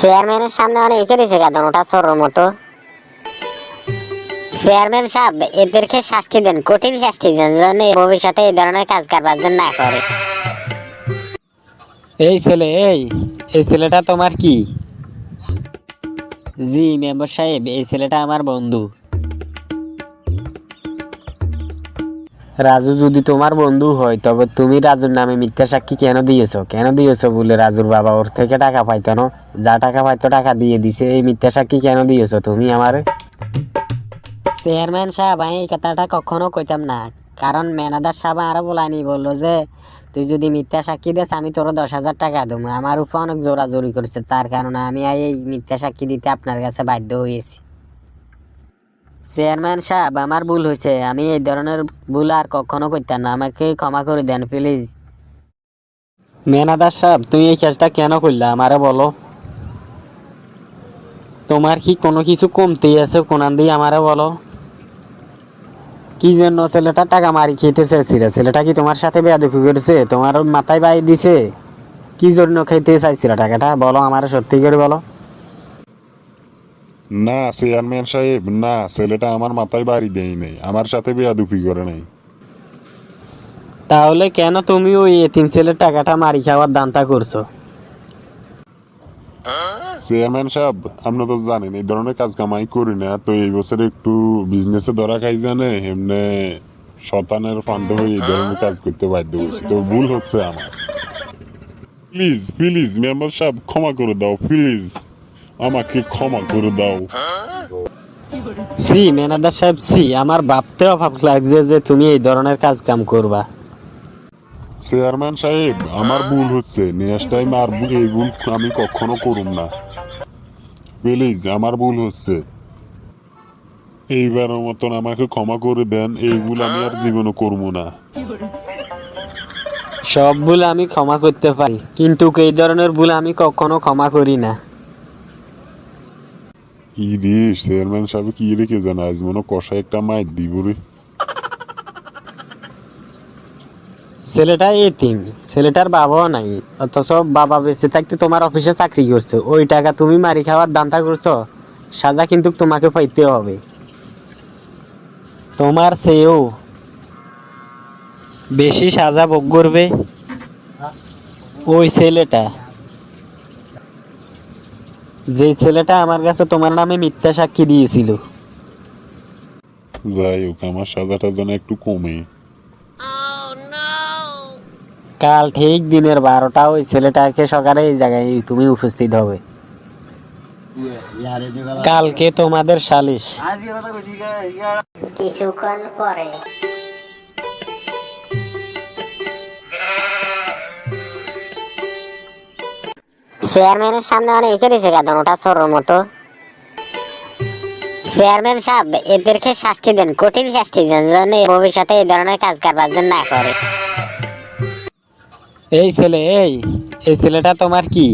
চেয়ারম্যানের সামনে অনেক দিয়েছে কেন? ওটা চোরের মতো। চেয়ারম্যান সাহেব, এদেরকে শাস্তি দেন, কঠিন শাস্তি দেন, যেন ভবিষ্যতে এই ধরনের কাজ কারবার না করে। এই ছেলে, এই এই ছেলেটা তোমার কি? জি, মেম্বার সাহেব, এই ছেলেটা আমার বন্ধু। রাজু, যদি তোমার বন্ধু হয়, তবে তুমি রাজুর নামে মিথ্যা সাক্ষী কেন দিয়েছ? কেন দিয়েছ বলে রাজুর বাবা ওর থেকে টাকা পাইতো না? যা টাকা পাইতো টাকা দিয়ে দিছে, এই মিথ্যা সাক্ষী কেন দিয়েছ তুমি আমার? চেয়ারম্যান সাহেব, আমি এই কথাটা কখনো কইতাম না। কারণ ম্যানেজার সাহেব আরও বলানি বলল যে, তুই যদি মিথ্যা সাক্ষী দিস, আমি তোর দশ হাজার টাকা দেবো। আমার উপর অনেক জোরাজোরি করেছে। তার কারণে আমি এই মিথ্যা সাক্ষী দিতে আপনার কাছে বাধ্য হয়েছি। চেয়ারম্যান সাহেব, আমার ভুল হয়েছে আমি এই ধরনের ভুল আর কখনো করতাম না। আমাকে ক্ষমা করে দেন, প্লিজ। ম্যানেজার সাহেব তুই এই কাজটা কেন করলে? আমারে বলো। তোমার কি কোনো কিছু কমতে আছে? কোনান দিয়ে আমারে বলো। কি জন্য ছেলেটা টাকা মারি খেতে চাইছিল? ছেলেটা কি তোমার সাথে বেয়াদুফি করেছে? তোমার মাথায় বাই দিছে? কি জন্য খেতে চাইছিল টাকাটা? বলো আমার, সত্যি করে বলো। না চেয়ারম্যান সাহেব না ছেলেটা আমার মাথায় বাড়ি দেয় নাই আমার সাথে বেয়াদুপি করে নাই। তাহলে কেন তুমি ওই এতিম ছেলের টাকাটা মারি খাওয়ার দান্তা করছ? চেয়ারম্যান সাহেব আপনি তো জানেন এই ধরনের কাজ কামাই করি না তো এই বছর একটু বিজনেসে ধরা খাই জানে এমনি শতানের ফান্ড হয়ে এই ধরনের কাজ করতে বাধ্য হয়েছি তো ভুল হচ্ছে আমার। প্লিজ প্লিজ মেম্বার সাহেব ক্ষমা করে দাও প্লিজ আমাকে ক্ষমা করে দাও। সি ম্যানেজার সাহেব সি আমার ভাবতে অভাব লাগছে যে তুমি এই ধরনের কাজ কাম করবা। চেয়ারম্যান সাহেব আমার ভুল হচ্ছে। নেক্সট টাইম আর এই ভুল আমি কখনো করুম না। প্লিজ আমার ভুল হচ্ছে। এইবারের মতন আমাকে ক্ষমা করে দেন। এই ভুল আমি আর জীবনে করব না। সব ভুল আমি ক্ষমা করতে পারি কিন্তু এই ধরনের ভুল আমি কখনো ক্ষমা করি না। কি রে চেয়ারম্যান সাহেব কি রেখে জানা আজ মনে কষা একটা মাইর দিব রে। ছেলেটা এতিম, ছেলেটার বাবাও নাই। অথচ বাবা বেঁচে থাকতে তোমার অফিসে চাকরি করছে। ওই টাকা তুমি মারি খাওয়ার দান্তা করছ, সাজা কিন্তু তোমাকে পাইতে হবে। তোমার চেয়েও বেশি সাজা ভোগ করবে ওই ছেলেটা। যে ছেলেটা আমার কাছে তোমার নামে মিথ্যা সাক্ষী দিয়েছিল। যাই হোক আমার সাজাটা যেন একটু কমে। কাল ঠিক দিনের বারোটা ওই ছেলেটাকে সকালে এই জায়গায় তুমি উপস্থিত হবে। কালকে তোমাদের সালিশ। কিছুক্ষণ পরে। চেয়ারম্যানের সামনে অনেক এঁকে দিয়েছে কেন ওটা চোরের মতো। চেয়ারম্যান সাহেব, এদেরকে শাস্তি দেন, কঠিন শাস্তি দেন, যেন ভবিষ্যতে এই ধরনের কাজ কারবার না করে। এই ছেলে, এই এই ছেলেটা তোমার কি?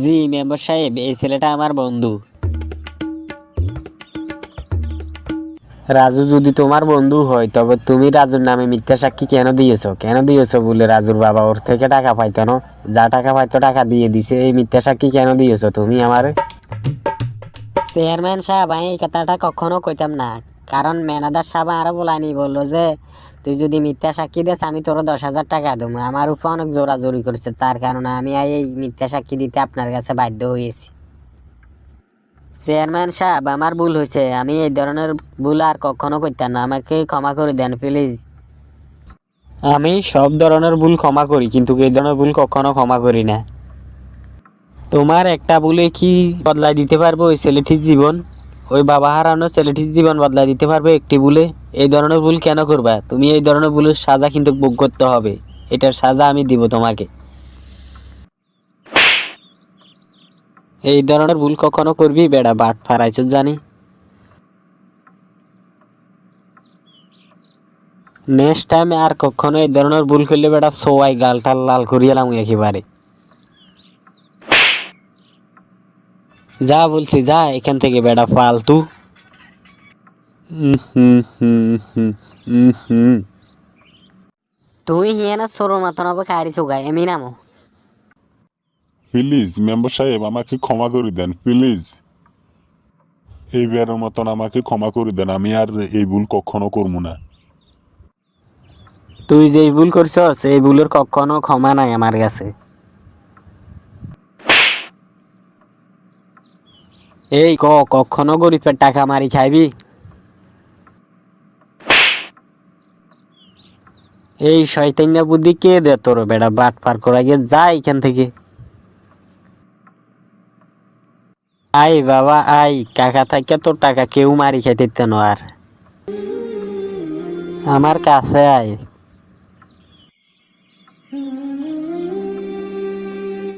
জি, মেম্বার সাহেব, এই ছেলেটা আমার বন্ধু। রাজু যদি তোমার বন্ধু হয়, তবে তুমি রাজুর নামে মিথ্যা সাক্ষী কেন দিয়েছ? কেন দিয়েছ বলে রাজুর বাবা ওর থেকে টাকা পাইতো না? যা টাকা পাইতো টাকা দিয়ে দিছে, এই মিথ্যা সাক্ষী কেন দিয়েছ তুমি আমার? চেয়ারম্যান সাহেব, আমি এই কথাটা কখনো কইতাম না। কারণ ম্যানেজার সাহেব আরও বলানি বলল যে, তুই যদি মিথ্যা সাক্ষী দিস, আমি তোর দশ হাজার টাকা দেবো। আমার উপর অনেক জোরাজোরি করেছে। তার কারণে আমি এই মিথ্যা সাক্ষী দিতে আপনার কাছে বাধ্য হয়েছি। চেয়ারম্যান সাহেব, আমার ভুল হয়েছে আমি এই ধরনের ভুল আর কখনো করতাম না। আমাকে ক্ষমা করে দেন, প্লিজ। আমি সব ধরনের ভুল ক্ষমা করি, কিন্তু এই ধরনের ভুল কখনো ক্ষমা করি না। তোমার একটা ভুলে কি বদলাই দিতে পারব ওই ছেলেটির জীবন? ওই বাবা হারানো ছেলেটির জীবন বদলাই দিতে পারবে একটি ভুলে? এই ধরনের ভুল কেন করবা? তুমি এই ধরনের ভুলের সাজা কিন্তু ভোগ করতে হবে। এটার সাজা আমি দিব তোমাকে। এই ধরনের ভুল কখনো করবি? বেড়া বাট ফারাইছ জানি। নেক্সট টাইম আর কখনো এই ধরনের ভুল করলে বেটা সোয়াই গালটাল লাল করিয়ালাম একেবারে। যা বলছি যা এখান থেকে বেটা ফালতু। তুই হিয়ে না সরো মাথা নবে খাইরি চুগাই এমি নামো প্লিজ মেম্বার সাহেব, আমাকে ক্ষমা করে দেন প্লিজ এইবারের মতন আমাকে ক্ষমা করে দেন, আমি আর এই ভুল কখনো করব না। তুই যেই ভুল করছস, এই ভুলের কখনো ক্ষমা নাই আমার কাছে। এই ক, কখনো গরিবের টাকা মারি খাইবি? এই শয়তান্যা বুদ্ধি কে দে তোর বেটা বাট পার করা গিয়ে যা এখান থেকে। আই বাবা আই কাকা থাকে তোর টাকা কেউ মারি খাইতে আর। আমার কাছে আয়।